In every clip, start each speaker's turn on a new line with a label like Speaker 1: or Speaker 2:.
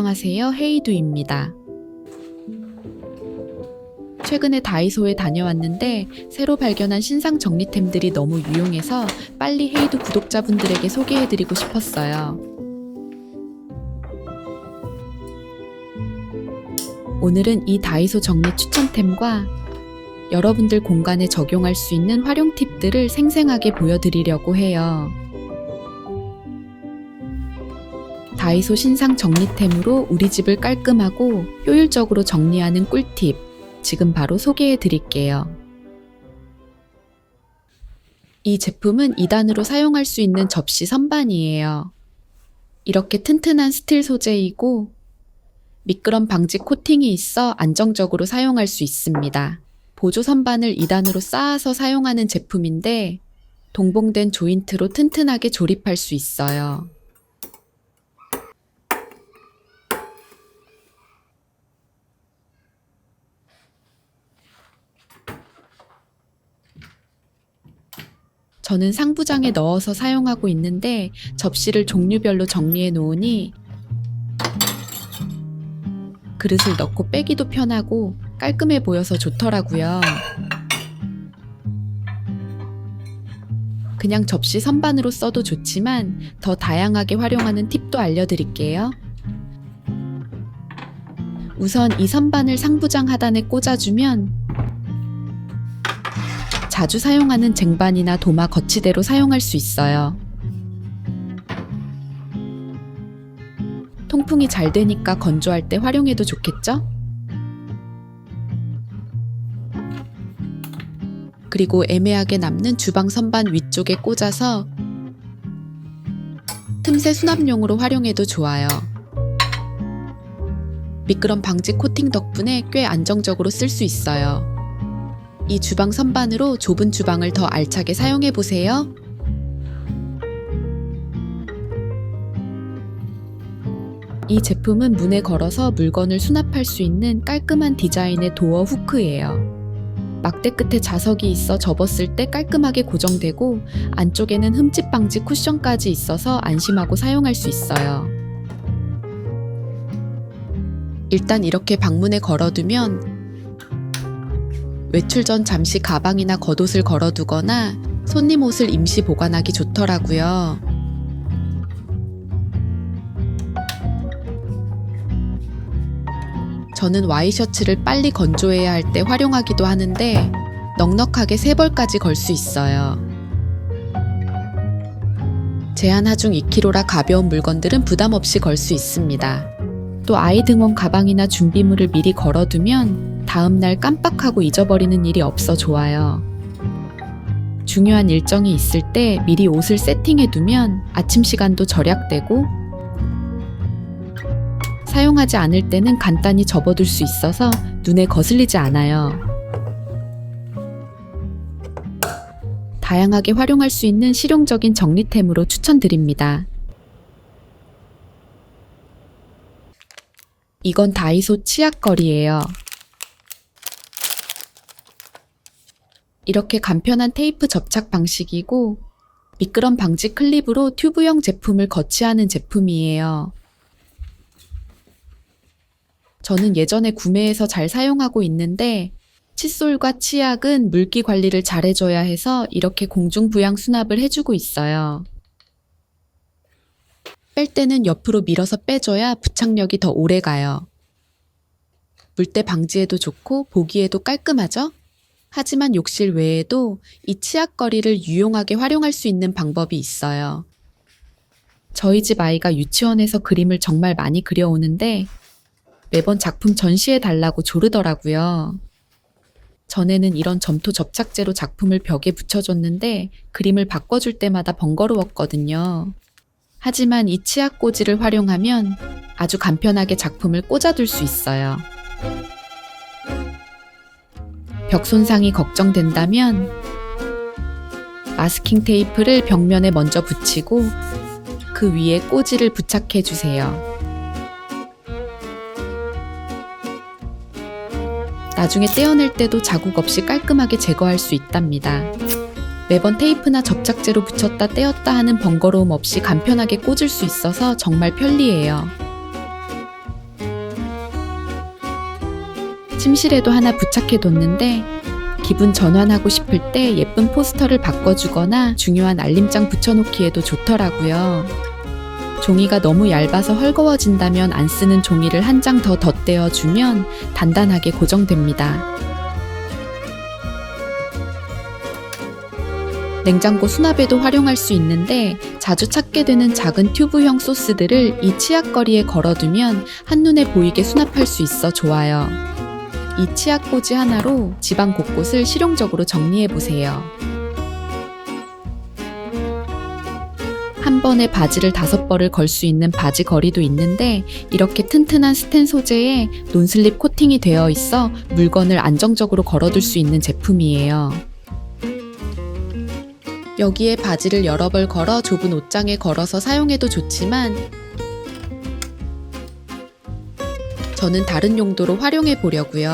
Speaker 1: 안녕하세요. 헤이두입니다. 최근에 다이소에 다녀왔는데 새로 발견한 신상 정리템들이 너무 유용해서 빨리 헤이두 구독자분들에게 소개해드리고 싶었어요. 오늘은 이 다이소 정리 추천템과 여러분들 공간에 적용할 수 있는 활용 팁들을 생생하게 보여드리려고 해요. 다이소 신상 정리템으로 우리 집을 깔끔하고 효율적으로 정리하는 꿀팁 지금 바로 소개해 드릴게요. 이 제품은 2단으로 사용할 수 있는 접시 선반이에요. 이렇게 튼튼한 스틸 소재이고 미끄럼 방지 코팅이 있어 안정적으로 사용할 수 있습니다. 보조 선반을 2단으로 쌓아서 사용하는 제품인데 동봉된 조인트로 튼튼하게 조립할 수 있어요. 저는 상부장에 넣어서 사용하고 있는데 접시를 종류별로 정리해 놓으니 그릇을 넣고 빼기도 편하고 깔끔해 보여서 좋더라고요. 그냥 접시 선반으로 써도 좋지만 더 다양하게 활용하는 팁도 알려드릴게요. 우선 이 선반을 상부장 하단에 꽂아주면 자주 사용하는 쟁반이나 도마 거치대로 사용할 수 있어요. 통풍이 잘 되니까 건조할 때 활용해도 좋겠죠? 그리고 애매하게 남는 주방 선반 위쪽에 꽂아서 틈새 수납용으로 활용해도 좋아요. 미끄럼 방지 코팅 덕분에 꽤 안정적으로 쓸 수 있어요. 이 주방 선반으로 좁은 주방을 더 알차게 사용해 보세요. 이 제품은 문에 걸어서 물건을 수납할 수 있는 깔끔한 디자인의 도어 후크예요. 막대 끝에 자석이 있어 접었을 때 깔끔하게 고정되고 안쪽에는 흠집 방지 쿠션까지 있어서 안심하고 사용할 수 있어요. 일단 이렇게 방문에 걸어두면 외출 전 잠시 가방이나 겉옷을 걸어두거나 손님 옷을 임시 보관하기 좋더라고요. 저는 와이셔츠를 빨리 건조해야 할 때 활용하기도 하는데 넉넉하게 3벌까지 걸 수 있어요. 제한 하중 2kg라 가벼운 물건들은 부담 없이 걸 수 있습니다. 또 아이 등원 가방이나 준비물을 미리 걸어두면 다음날 깜빡하고 잊어버리는 일이 없어 좋아요. 중요한 일정이 있을 때 미리 옷을 세팅해 두면 아침 시간도 절약되고 사용하지 않을 때는 간단히 접어둘 수 있어서 눈에 거슬리지 않아요. 다양하게 활용할 수 있는 실용적인 정리템으로 추천드립니다. 이건 다이소 치약거리예요. 이렇게 간편한 테이프 접착 방식이고 미끄럼 방지 클립으로 튜브형 제품을 거치하는 제품이에요. 저는 예전에 구매해서 잘 사용하고 있는데 칫솔과 치약은 물기 관리를 잘 해줘야 해서 이렇게 공중 부양 수납을 해주고 있어요. 뺄 때는 옆으로 밀어서 빼줘야 부착력이 더 오래 가요. 물때 방지에도 좋고 보기에도 깔끔하죠? 하지만 욕실 외에도 이 치약거리를 유용하게 활용할 수 있는 방법이 있어요. 저희 집 아이가 유치원에서 그림을 정말 많이 그려오는데 매번 작품 전시해 달라고 조르더라고요. 전에는 이런 점토 접착제로 작품을 벽에 붙여줬는데 그림을 바꿔줄 때마다 번거로웠거든요. 하지만 이 치약 꽂이를 활용하면 아주 간편하게 작품을 꽂아둘 수 있어요. 벽 손상이 걱정된다면 마스킹 테이프를 벽면에 먼저 붙이고 그 위에 꽂이를 부착해 주세요. 나중에 떼어낼 때도 자국 없이 깔끔하게 제거할 수 있답니다. 매번 테이프나 접착제로 붙였다 떼었다 하는 번거로움 없이 간편하게 꽂을 수 있어서 정말 편리해요. 침실에도 하나 부착해뒀는데 기분 전환하고 싶을 때 예쁜 포스터를 바꿔주거나 중요한 알림장 붙여놓기에도 좋더라고요. 종이가 너무 얇아서 헐거워진다면 안 쓰는 종이를 한 장 더 덧대어 주면 단단하게 고정됩니다. 냉장고 수납에도 활용할 수 있는데 자주 찾게 되는 작은 튜브형 소스들을 이 치약거리에 걸어두면 한눈에 보이게 수납할 수 있어 좋아요. 이 치약 꽂이 하나로 집안 곳곳을 실용적으로 정리해 보세요. 한 번에 바지를 다섯 벌을 걸 수 있는 바지 거리도 있는데 이렇게 튼튼한 스텐 소재에 논슬립 코팅이 되어 있어 물건을 안정적으로 걸어둘 수 있는 제품이에요. 여기에 바지를 여러 벌 걸어 좁은 옷장에 걸어서 사용해도 좋지만 저는 다른 용도로 활용해 보려고요.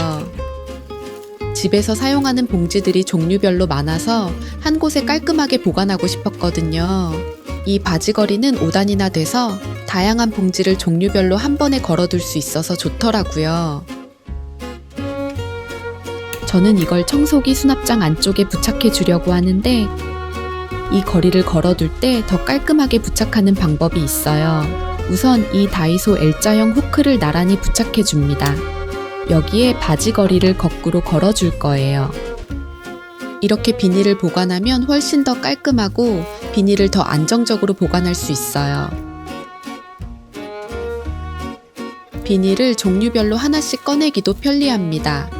Speaker 1: 집에서 사용하는 봉지들이 종류별로 많아서 한 곳에 깔끔하게 보관하고 싶었거든요. 이 바지거리는 5단이나 돼서 다양한 봉지를 종류별로 한 번에 걸어둘 수 있어서 좋더라고요. 저는 이걸 청소기 수납장 안쪽에 부착해 주려고 하는데 이 거리를 걸어둘 때 더 깔끔하게 부착하는 방법이 있어요. 우선 이 다이소 L자형 후크를 나란히 부착해 줍니다. 여기에 바지 거리를 거꾸로 걸어줄 거예요. 이렇게 비닐을 보관하면 훨씬 더 깔끔하고 비닐을 더 안정적으로 보관할 수 있어요. 비닐을 종류별로 하나씩 꺼내기도 편리합니다.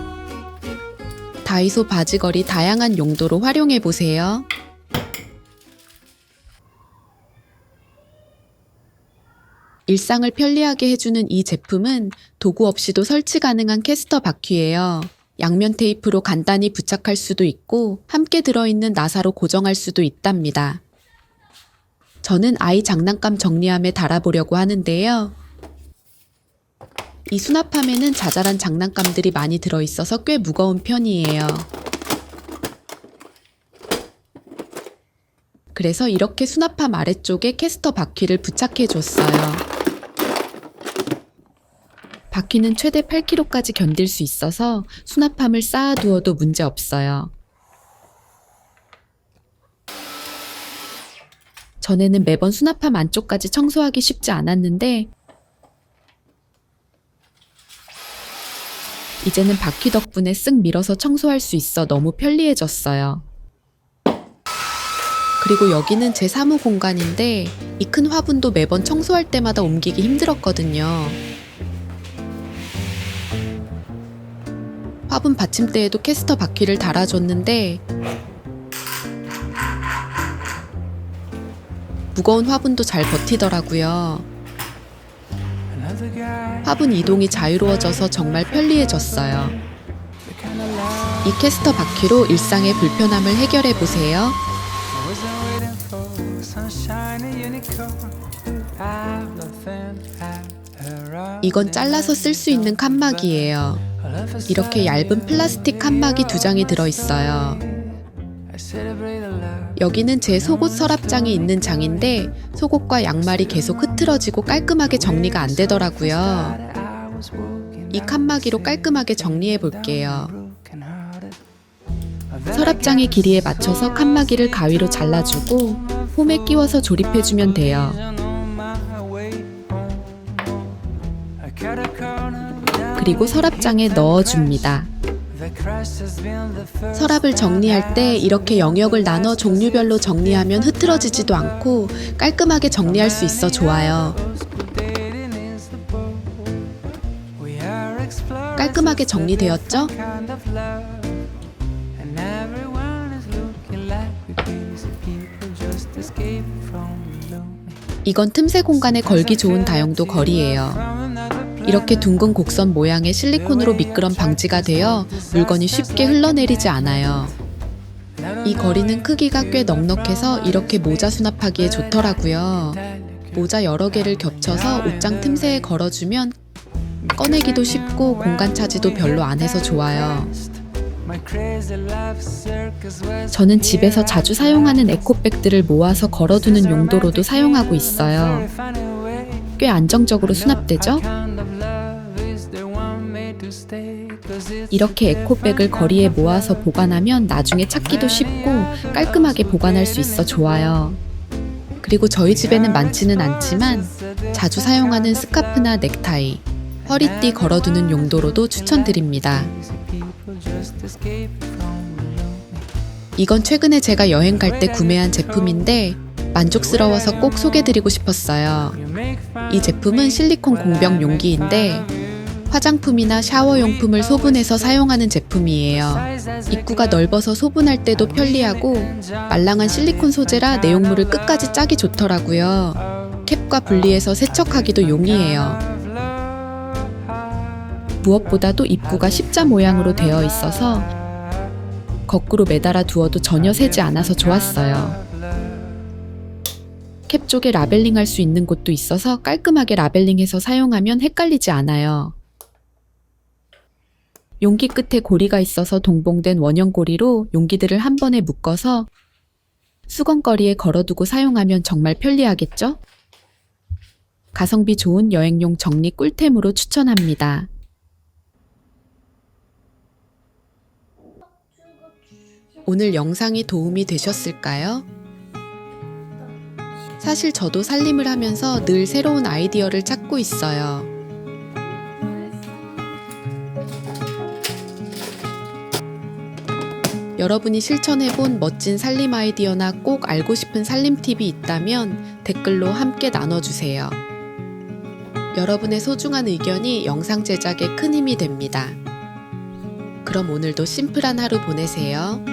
Speaker 1: 다이소 바지거리 다양한 용도로 활용해 보세요. 일상을 편리하게 해주는 이 제품은 도구 없이도 설치 가능한 캐스터 바퀴예요. 양면 테이프로 간단히 부착할 수도 있고 함께 들어있는 나사로 고정할 수도 있답니다. 저는 아이 장난감 정리함에 달아보려고 하는데요. 이 수납함에는 자잘한 장난감들이 많이 들어있어서 꽤 무거운 편이에요. 그래서 이렇게 수납함 아래쪽에 캐스터 바퀴를 부착해 줬어요. 바퀴는 최대 8kg까지 견딜 수 있어서 수납함을 쌓아두어도 문제 없어요. 전에는 매번 수납함 안쪽까지 청소하기 쉽지 않았는데 이제는 바퀴 덕분에 쓱 밀어서 청소할 수 있어 너무 편리해졌어요. 그리고 여기는 제 사무 공간인데 이 큰 화분도 매번 청소할 때마다 옮기기 힘들었거든요. 화분 받침대에도 캐스터 바퀴를 달아줬는데 무거운 화분도 잘 버티더라고요. 화분 이동이 자유로워져서 정말 편리해졌어요. 이 캐스터 바퀴로 일상의 불편함을 해결해 보세요. 이건 잘라서 쓸 수 있는 칸막이에요. 이렇게 얇은 플라스틱 칸막이 두 장이 들어있어요. 여기는 제 속옷 서랍장이 있는 장인데 속옷과 양말이 계속 흐트러지고 깔끔하게 정리가 안 되더라고요. 이 칸막이로 깔끔하게 정리해 볼게요. 서랍장의 길이에 맞춰서 칸막이를 가위로 잘라주고 홈에 끼워서 조립해주면 돼요. 그리고 서랍장에 넣어줍니다. 서랍을 정리할 때 이렇게 영역을 나눠 종류별로 정리하면 흐트러지지도 않고 깔끔하게 정리할 수 있어 좋아요. 깔끔하게 정리되었죠? 이건 틈새 공간에 걸기 좋은 다용도 거리예요. 이렇게 둥근 곡선 모양의 실리콘으로 미끄럼 방지가 되어 물건이 쉽게 흘러내리지 않아요. 이 거리는 크기가 꽤 넉넉해서 이렇게 모자 수납하기에 좋더라고요. 모자 여러 개를 겹쳐서 옷장 틈새에 걸어주면 꺼내기도 쉽고 공간 차지도 별로 안 해서 좋아요. 저는 집에서 자주 사용하는 에코백들을 모아서 걸어두는 용도로도 사용하고 있어요. 꽤 안정적으로 수납되죠? 이렇게 에코백을 거리에 모아서 보관하면 나중에 찾기도 쉽고 깔끔하게 보관할 수 있어 좋아요. 그리고 저희 집에는 많지는 않지만 자주 사용하는 스카프나 넥타이, 허리띠 걸어두는 용도로도 추천드립니다. 이건 최근에 제가 여행 갈 때 구매한 제품인데 만족스러워서 꼭 소개드리고 싶었어요. 이 제품은 실리콘 공병 용기인데 화장품이나 샤워용품을 소분해서 사용하는 제품이에요. 입구가 넓어서 소분할 때도 편리하고 말랑한 실리콘 소재라 내용물을 끝까지 짜기 좋더라고요. 캡과 분리해서 세척하기도 용이해요. 무엇보다도 입구가 십자 모양으로 되어 있어서 거꾸로 매달아 두어도 전혀 새지 않아서 좋았어요. 캡 쪽에 라벨링 할 수 있는 곳도 있어서 깔끔하게 라벨링해서 사용하면 헷갈리지 않아요. 용기 끝에 고리가 있어서 동봉된 원형 고리로 용기들을 한 번에 묶어서 수건거리에 걸어두고 사용하면 정말 편리하겠죠? 가성비 좋은 여행용 정리 꿀템으로 추천합니다. 오늘 영상이 도움이 되셨을까요? 사실 저도 살림을 하면서 늘 새로운 아이디어를 찾고 있어요. 여러분이 실천해본 멋진 살림 아이디어나 꼭 알고 싶은 살림 팁이 있다면 댓글로 함께 나눠주세요. 여러분의 소중한 의견이 영상 제작에 큰 힘이 됩니다. 그럼 오늘도 심플한 하루 보내세요.